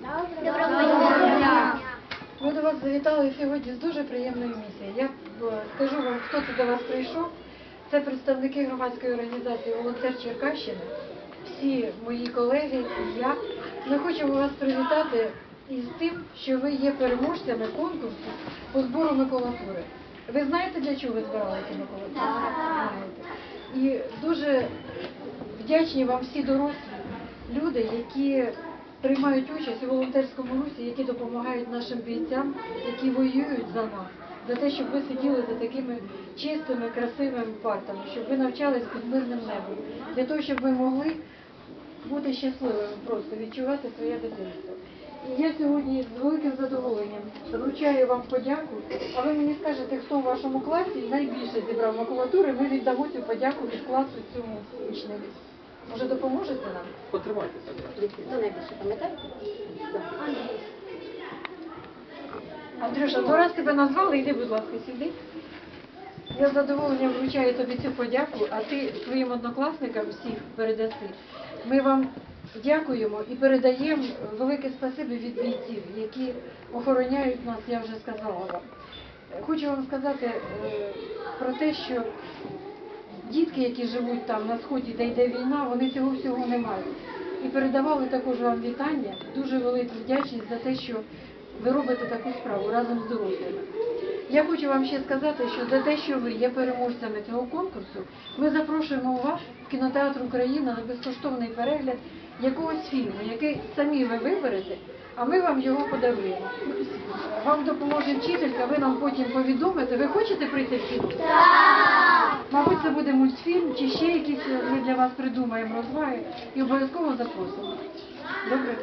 Доброго дня. Ми до вас завітали сьогодні з дуже приємною місією. Я е, скажу вам, хто тут до вас прийшов. Це представники громадської організації Волонтер Черкащини, всі мої колеги і я. Ми хочемо вас привітати із тим, що ви є переможцями конкурсу по збору макулатури. Ви знаєте, для чого ви збирали ці макулатури? І дуже вдячні вам всі дорослі люди, які приймають участь у волонтерському русі, які допомагають нашим бійцям, які воюють за нас, за те, щоб ви сиділи за такими чистими, красивими партами, щоб ви навчались під мирним небом, для того, щоб ви могли бути щасливими, просто відчувати своє дитинство. І я сьогодні з великим задоволенням вручаю вам подяку, а ви мені скажете, хто в вашому класі найбільше зібрав макулатури, ми віддамо цю подяку від класу цьому учневі. Може, допоможете нам? Потримайте себе. Хто найбільше пам'ятає? Андрюша, ну раз тебе назвали, йди, будь ласка, сюди. Я з задоволенням вручаю тобі цю подяку, а ти своїм однокласникам всіх передаси. Ми вам дякуємо і передаємо велике спасибі від бійців, які охороняють нас, я вже сказала вам. Хочу вам сказати е, про те, що дітки, які живуть там на сході, де йде війна, вони цього всього не мають. І передавали також вам вітання, дуже велику вдячність за те, що ви робите таку справу разом з дорослими. Я хочу вам ще сказати, що за те, що ви є переможцями цього конкурсу, ми запрошуємо вас в кінотеатр Україна на безкоштовний перегляд якогось фільму, який самі ви виберете, а ми вам його подаруємо. Вам допоможе вчителька, ви нам потім повідомите. Ви хочете прийти в кіно? Так! Мабуть, це буде мультфільм чи ще якісь ми для вас придумаємо розваги і обов'язково запросимо. Добре?